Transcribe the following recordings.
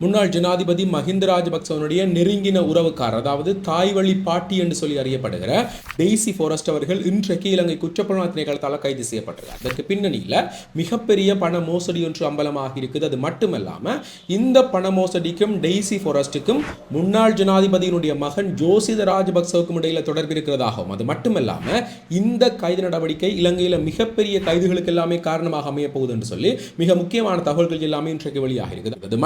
முன்னாள் ஜனாதிபதி மஹிந்த ராஜபக்சவனுடைய நெருங்கின உறவுக்காரர் அதாவது தாய் வழி பாட்டி என்று சொல்லி அறியப்படுகிற டெய்சி ஃபாரஸ்ட் அவர்கள் இன்றைக்கு இலங்கை குற்றப்புலனாய்வு திணைக்களத்தால் கைது செய்யப்பட்டிருக்கார். அதற்கு பின்னணியில் மிகப்பெரிய பண மோசடி ஒன்று அம்பலமாக இருக்குது. அது மட்டுமல்லாமல் இந்த பண மோசடிக்கும் டெய்சி ஃபாரஸ்ட்டுக்கும் முன்னாள் ஜனாதிபதியினுடைய மகன் ஜோசித ராஜபக்சவுக்கும் இடையில தொடர்பு இருக்கிறதாகவும் அது மட்டுமல்லாமல் இந்த கைது நடவடிக்கை இலங்கையில் மிகப்பெரிய கைதுகளுக்கு எல்லாமே காரணமாக அமையப்போகுது என்று சொல்லி மிக முக்கியமான தகவல்கள் எல்லாமே இன்றைக்கு வெளியாக இருக்குது. அது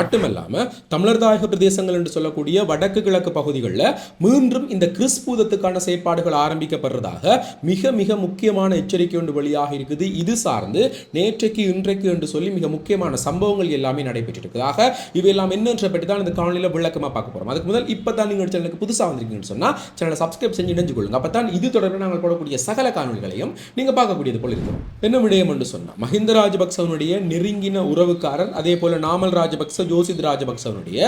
மட்டுமல்லாம தமிழர் தாயக பிரதேசங்கள் என்று சொல்லக்கூடிய வடக்கு கிழக்கு பகுதிகளில் மீண்டும் இந்த கிறிஸ்பூதத்துக்கான செயற்பாடுகள் ஆரம்பிக்கப்படுறதாக மிக மிக முக்கியமான எச்சரிக்கை ஒன்று வெளியாக இருக்குது. இது சார்ந்து நேற்றைக்கு இன்றைக்கு என்று சொல்லி மிக முக்கியமான சம்பவங்கள் எல்லாமே நடைபெற்றிருக்கிறதாக. இவையெல்லாம் என்னன்ற பற்றி தான் இந்த காணொலியில் விளக்கமாக பார்க்க போகிறோம் அதுக்கு முதல் இப்போ தான் நீங்கள் சேனலுக்கு புதுசாக வந்திருக்கீங்கன்னு சொன்னால் சேனலை சப்ஸ்கிரைப் செஞ்சு இணைஞ்சு கொள்ளுங்க. அப்போ தான் இது தொடர்பில் நாங்கள் போடக்கூடிய சகல காணொலிகளையும் நீங்கள் பார்க்கக்கூடியது போல இருக்கும். என்ன விடயம் என்று சொன்னால் மஹிந்த ராஜபக்சவனுடைய நெருங்கின உறவுக்காரர் அதே போல நாமல் ராஜபக்ச ஜோசித் ராஜபக்சவனுடைய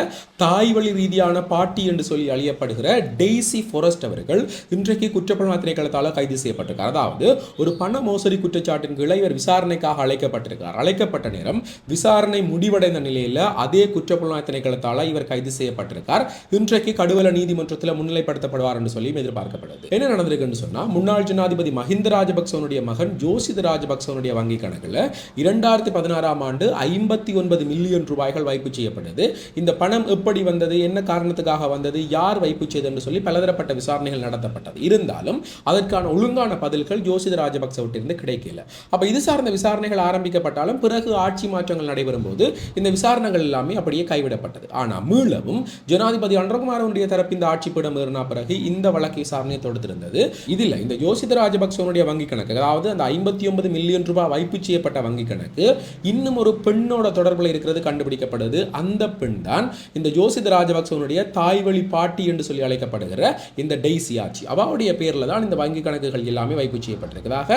தாய் வழி ரீதியான பாட்டி என்று சொல்லி அழியப்படுகிற டெய்சி ஃபாரஸ்ட் அவர்கள் இன்றைக்கு குற்றப்புலனாய்வு திணைக்களத்தால் கைது செய்யப்பட்டிருக்கார். அதாவது ஒரு பண மோசடி குற்றச்சாட்டின் கீழே இவர் விசாரணைக்காக அழைக்கப்பட்டிருக்கிறார். அழைக்கப்பட்ட நேரம் விசாரணை முடிவடைந்த நிலையில் அதே குற்றப்புலனாய்வு திணைக்களத்தால் இவர் கைது செய்யப்பட்டிருக்கார். இன்றைக்கு கடுவல நீதிமன்றத்தில் முன்னிலைப்படுத்தப்படுவார் என்று சொல்லி எதிர்பார்க்கப்படுது. என்ன நடந்திருக்குன்னு சொன்னா முன்னாள் ஜனாதிபதி மஹிந்த ராஜபக்சவனுடைய மகன் ஜோசித ராஜபக்சவனுடைய வங்கி கணக்கில் இரண்டாயிரத்தி பதினாறாம் ஆண்டு ஐம்பத்தி ஒன்பது மில்லியன் ரூபாய்கள் வைப்பு செய்யப்பட்டது. இந்த பணம் எப்படி வந்தது என்ன காரணத்துக்காக வந்தது யார் வைப்பு செய்தது என்று சொல்லி பலதரப்பட்ட விசாரணைகள் நடத்தப்பட்டது. இருந்தாலும் அதற்கான ஒழுங்கான பதில்கள் ஜோசித ராஜபக்சவிட்டிருந்து கிடைக்கல. அப்போ இது சார்ந்த விசாரணைகள் ஆரம்பிக்கப்பட்டாலும் பிறகு ஆட்சி மாற்றங்கள் நடைபெறும் போது இந்த விசாரணைகள் எல்லாமே அப்படியே கைவிடப்பட்டது. ஆனால் மீளவும் ஜனாதிபதி அன்றகுமாரனுடைய தரப்பு இந்த ஆட்சி பீடம் பிறகு இந்த வழக்கு விசாரணையை தொடுத்திருந்தது. இதில் இந்த யோசித ராஜபக்சவனுடைய வங்கி கணக்கு அதாவது அந்த ஐம்பத்தி ஒன்பது மில்லியன் ரூபாய் வைப்பு செய்யப்பட்ட வங்கி கணக்கு இன்னும் ஒரு பெண்ணோட தொடர்பில் இருக்கிறது கண்டுபிடிக்கப்படுது. அந்த பெண் தான் இந்த ஜோசித ராஜபக்சவனுடைய தாய் வழி பாட்டி என்று சொல்லி அழைக்கப்படுகிற இந்த டெய்சி ஆட்சி அவருடைய பேரில் தான் இந்த வங்கி கணக்குகள் எல்லாமே வைப்பு செய்யப்பட்டிருக்கிறதாக.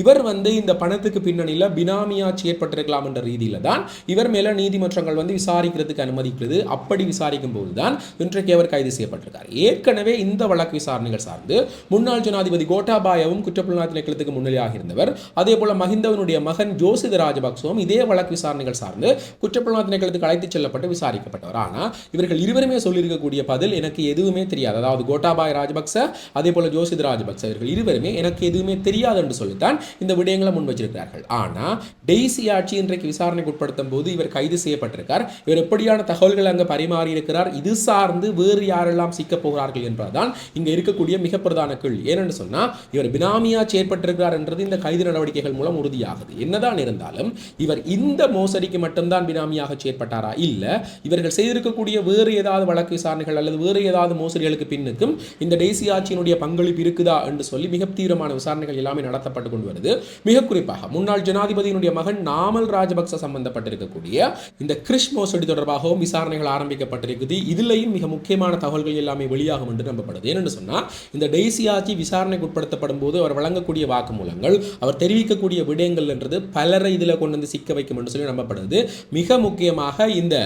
இவர் வந்து இந்த பணத்துக்கு பின்னணியில் பினாமி ஆட்சி ஏற்பட்டிருக்கலாம் என்ற ரீதியில் தான் இவர் மேலே நீதிமன்றங்கள் வந்து விசாரிக்கிறதுக்கு அனுமதிக்கிறது. அப்படி விசாரிக்கும் போது தான் இன்றைக்கு அவர் கைது செய்யப்பட்டிருக்கார். ஏற்கனவே இந்த வழக்கு விசாரணைகள் சார்ந்து முன்னாள் ஜனாதிபதி கோட்டாபாயவும் குற்றப்புலனாய்வு திணைக்களத்துக்கு முன்னிலையாக இருந்தவர். அதே போல மஹிந்தவனுடைய மகன் ஜோசித ராஜபக்சவும் இதே வழக்கு விசாரணைகள் சார்ந்து குற்றப்புலனாய்வு திணைக்களத்துக்கு அழைத்துச் செல்லப்பட்டு விசாரி விசாரிக்கப்பட்டவர். ஆனால் இவர்கள் இருவருமே சொல்லியிருக்கக்கூடிய பதில் எனக்கு எதுவுமே தெரியாது. அதாவது கோட்டாபாய் ராஜபக்ச அதே போல ஜோசித் ராஜபக்ச இவர்கள் இருவருமே எனக்கு எதுவுமே தெரியாது என்று சொல்லித்தான் இந்த விடயங்களை முன் வச்சிருக்கிறார்கள். ஆனா டெய்சி ஆட்சி இன்றைக்கு விசாரணைக்கு உட்படுத்தும் போது இவர் கைது செய்யப்பட்டிருக்கார். இவர் எப்படியான தகவல்கள் அங்கே பரிமாறி இருக்கிறார்? இது சார்ந்து வேறு யாரெல்லாம் சிக்கப் போகிறார்கள் என்பதுதான் இங்கே இருக்கக்கூடிய மிக பிரதான கேள்வி. ஏனென்று சொன்னால் இவர் பினாமியா செயற்பட்டிருக்கிறார் என்றது இந்த கைது நடவடிக்கைகள் மூலம் உறுதியாகுது. என்னதான் இருந்தாலும் இவர் இந்த மோசடிக்கு மட்டும்தான் பினாமியாக செயற்பட்டாரா? இல்லை இவர்கள் செய்திருக்கக்கூடிய வேறு ஏதாவது வழக்கு விசாரணைகள் அல்லது வேறு ஏதாவது மோசடிகளுக்கு பின்னுக்கும் இந்த டெய்சி ஆட்சியினுடைய பங்களிப்பு இருக்குதா என்று சொல்லி மிக தீவிரமான விசாரணைகள் எல்லாமே நடத்தப்பட்டு கொண்டு வருது. மிக குறிப்பாக முன்னாள் ஜனாதிபதியினுடைய மகன் நாமல் ராஜபக்ச சம்பந்தப்பட்டிருக்கக்கூடிய இந்த கிறிஷ் மோசடி தொடர்பாகவும் விசாரணைகள் ஆரம்பிக்கப்பட்டிருக்குது. இதுலயும் மிக முக்கியமான தகவல்கள் எல்லாமே வெளியாகும் என்று நம்பப்படுது. ஏனென்று சொன்னா இந்த டெய்சி ஆட்சி விசாரணைக்கு உட்படுத்தப்படும் போது அவர் வழங்கக்கூடிய வாக்குமூலங்கள் அவர் தெரிவிக்கக்கூடிய விடயங்கள் என்றது பலரை இதில் கொண்டு வந்து சிக்க வைக்கும் என்று சொல்லி நம்பப்படுது. மிக முக்கியமாக இந்த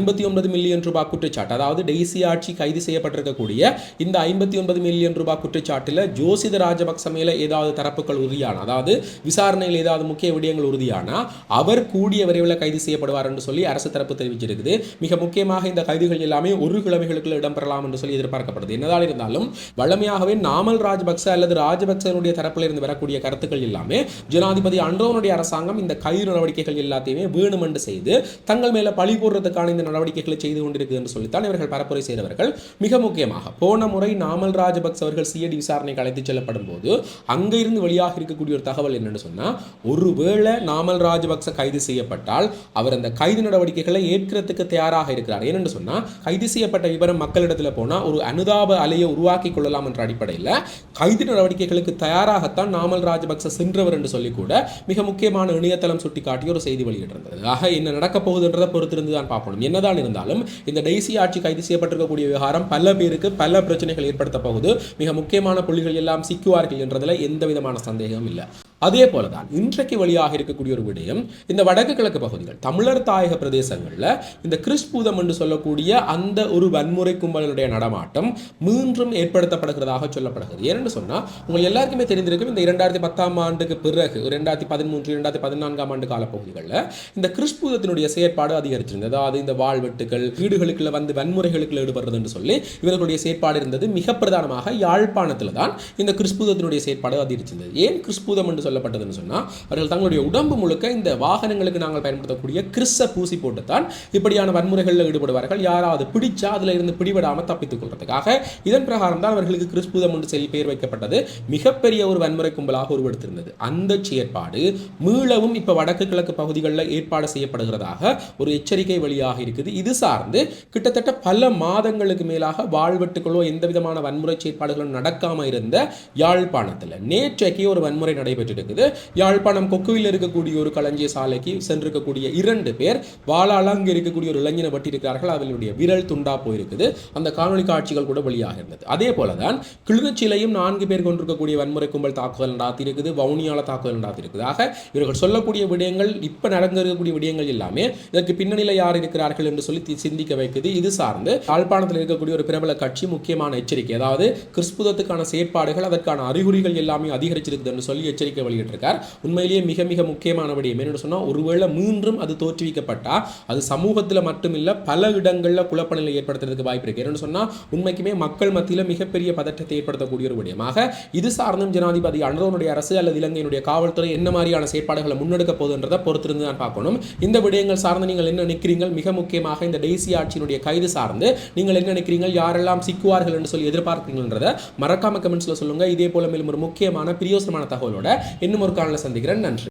ஐம்பத்தி ஒன்பது மில்லியன் ரூபாய் குற்றச்சாட்டு. அதாவது டெய்சி ஆட்சி கைது செய்யப்பட்டிருக்கக்கூடிய இந்த ஐம்பத்தி ஒன்பது மில்லியன் ரூபாய் குற்றச்சாட்டில் ஜோசித ராஜபக்ச மேல ஏதாவது தரப்புகள் உறுதியான? அதாவது விசாரணையில் ஏதாவது முக்கிய விடயங்கள் உறுதியானா? அவர் கூடிய விரைவில் கைது செய்யப்படுவார் என்று சொல்லி அரசு தரப்பு தெரிவிச்சிருக்குது. மிக முக்கியமாக இந்த கைதுகள் எல்லாமே ஒரு கிழமைகளுக்குள்ள இடம்பெறலாம் என்று சொல்லி எதிர்பார்க்கப்படுது. என்னதான் இருந்தாலும் வழமையாகவே நாமல் ராஜபக்ச அல்லது ராஜபக்சனுடைய தரப்பில் இருந்து வரக்கூடிய கருத்துக்கள் எல்லாமே ஜனாதிபதி அன்றோனுடைய அரசாங்கம் இந்த கைது நடவடிக்கைகள் எல்லாத்தையுமே வேணுமென்று செய்து தங்கள் மேல பழி போடுறதுக்கான இந்த நடவடிக்கைகளை செய்து கொண்டிருக்கு என்று சொல்லித்தான் இவர்கள் பரப்புரை செய்தவர்கள். மிக முக்கியமாக போன முறை நாமல் ராஜபக்ச அவர்கள் சிஐடி விசாரணைக்கு அழைத்து செல்லப்படும் போது அங்கிருந்து வெளியாக இருக்கக்கூடிய ஒரு தகவல் என்னன்னு சொன்னால் ஒருவேளை நாமல் ராஜபக்ச கைது செய்யப்பட்டால் அவர் அந்த கைது நடவடிக்கைகளை ஏற்கிறதுக்கு தயாராக இருக்கிறார். ஏனென்று சொன்னால் கைது செய்யப்பட்ட விவரம் மக்களிடத்தில் போனால் ஒரு அனுதாப அலையை உருவாக்கி கொள்ளலாம் என்ற அடிப்படையில் கைது நடவடிக்கைகளுக்கு தயாராகத்தான் நாமல் ராஜபக்ச சென்றவர் என்று சொல்லி கூட மிக முக்கியமான இணையதளம் சுட்டிக்காட்டி ஒரு செய்தி வெளியிட்டிருந்தது. ஆக என்ன நடக்க போகுதுன்றதை பொறுத்திருந்து தான் பார்க்கணும் என்னதான் இருந்தாலும் இந்த டெய்சி ஆட்சி கைது செய்யப்பட்டிருக்கக்கூடிய விவகாரம் பல பேருக்கு பல பிரச்சனைகள் ஏற்படுத்த போகுது. மிக முக்கியமான புள்ளிகள் எல்லாம் சிக்குவார்கள் என்றதுல எந்த விதமான சந்தேகமும் இல்லை. அதே போலதான் இன்றைக்கு வழியாக இருக்கக்கூடிய ஒரு விடயம் இந்த வடக்கு கிழக்கு பகுதிகள் தமிழர் தாயக பிரதேசங்களில் இந்த கிறிஸ்பூதம் என்று சொல்லக்கூடிய அந்த ஒரு வன்முறை கும்பலுடைய நடமாட்டம் மீண்டும் ஏற்படுத்தப்படுகிறதாக சொல்லப்படுகிறது. ஏனென்று சொன்னால் உங்கள் எல்லாருக்குமே தெரிந்திருக்கும் இந்த இரண்டாயிரத்தி பத்தாம் ஆண்டுக்கு பிறகு இரண்டாயிரத்தி பதிமூன்று இரண்டாயிரத்தி பதினான்காம் ஆண்டு காலப்பகுதிகளில் இந்த கிறிஸ்பூதத்தினுடைய செயற்பாடு அதிகரிச்சிருந்தது. அதாவது இந்த வாழ்வெட்டுகள் வீடுகளுக்குள்ள வந்து வன்முறைகளுக்குள்ள ஈடுபடுறது என்று சொல்லி இவர்களுடைய செயற்பாடு இருந்தது. மிக பிரதானமாக யாழ்ப்பாணத்தில் தான் இந்த கிறிஸ்பூதத்தினுடைய செயற்பாடு அதிகரிச்சிருந்தது. ஏன் கிறிஸ்பூதம் என்று சொல்லப்பட்டதுன்னு சொன்னால் அவர்கள் தங்களுடைய உடம்பு முழுக்க இந்த வாகனங்களுக்கு நாங்கள் பயன்படுத்தக்கூடிய கிறிஸ்த பூசி போட்டுத்தான் இப்படியான வன்முறைகளில் ஈடுபடுவார்கள். யாராவது பிடிச்சா அதில் இருந்து பிடிபடாமல் தப்பித்துக் கொள்றதுக்காக. இதன் பிரகாரம் தான் அவர்களுக்கு கிறிஸ்பூதம் என்று சொல்லி பெயர் வைக்கப்பட்டது. மிகப்பெரிய ஒரு வன்முறை கும்பலாக உருவெடுத்திருந்தது. அந்த செயற்பாடு மீளவும் இப்போ வடக்கு கிழக்கு பகுதிகளில் ஏற்பாடு செய்யப்படுகிறதாக ஒரு எச்சரிக்கை வழியாக இருக்குது. இது சார்ந்து கிட்டத்தட்ட பல மாதங்களுக்கு மேலாக வாழ்வெட்டுகளோ எந்த விதமான வன்முறை செயற்பாடுகளும் நடக்காமல் இருந்த யாழ்ப்பாணத்தில் நேற்றைக்கு ஒரு வன்முறை இருக்குது. யாழ்ப்பாணம் கொக்குவில் இருக்கக்கூடிய ஒரு களஞ்சிய சாலைக்கு சென்றிருக்கக்கூடிய இரண்டு பேர் வாளால் அங்கே இருக்கக்கூடிய ஒரு இளைஞனை வெட்டியிருக்கிறார்கள் அவர்களுடைய விரல் துண்டா போயிருக்குது. அந்த காணொலி காட்சிகள் கூட வெளியாக இருந்தது. அதே போலதான் கிளிநொச்சியிலையும் நான்கு பேர் கொண்டிருக்கக்கூடிய வன்முறை கும்பல் தாக்குதல் நடாத்திருக்குது வவுனியால தாக்குதல் நடாத்திருக்குது ஆக இவர்கள் சொல்லக்கூடிய விடயங்கள் இப்போ நடந்திருக்கக்கூடிய விடயங்கள் எல்லாமே இதற்கு பின்னணியில் யார் இருக்கிறார்கள் என்று சொல்லி சிந்திக்க வைக்குது. இது சார்ந்து யாழ்ப்பாணத்தில் இருக்கக்கூடிய ஒரு பிரபல கட்சி முக்கியமான எச்சரிக்கை. அதாவது கிறிஸ்துவத்துக்கான செயற்பாடுகள் அதற்கான அறிகுறிகள் எல்லாமே அதிகரிச்சிருக்குது என்று சொல்லி எச்சரிக்கை வெளியிட்டிருக்கார். உண்மையிலேயே மிக மிக முக்கியமான விடயம் சொன்னால் ஒருவேளை மீண்டும் அது தோற்றுவிக்கப்பட்டால் அது சமூகத்தில் மட்டுமில்லை பல இடங்களில் குழப்பநிலை ஏற்படுத்துறதுக்கு வாய்ப்பு இருக்குது என்னென்னு சொன்னால் உண்மைக்குமே மக்கள் மத்தியில் மிகப்பெரிய பதற்றத்தை ஏற்படுத்தக்கூடிய ஒரு விடயமாக இது சார்ந்தும் ஜனாதிபதி அனுரவனுடைய அரசு அல்லது இலங்கையினுடைய காவல்துறை என்ன மாதிரியான செயற்பாடுகளை முன்னெடுக்க போகுதுன்றதை பொறுத்திருந்து தான் பார்க்கணும். இந்த விடயங்கள் சார்ந்து நீங்கள் என்ன நினைக்கிறீங்க மிக முக்கியமாக இந்த தேசிய ஆட்சியினுடைய கைது சார்ந்து நீங்கள் என்ன நினைக்கிறீங்க யாரெல்லாம் சிக்குவார்கள் என்று சொல்லி எதிர்பார்க்கிறீங்கன்றதை மறக்காம கமெண்ட்ஸில் சொல்லுங்க. இதே போல மேலும் ஒரு முக்கியமான பிரியோசனமான தகவலோட இன்னும் ஒரு காலில் சந்திக்கிறேன். நன்றி.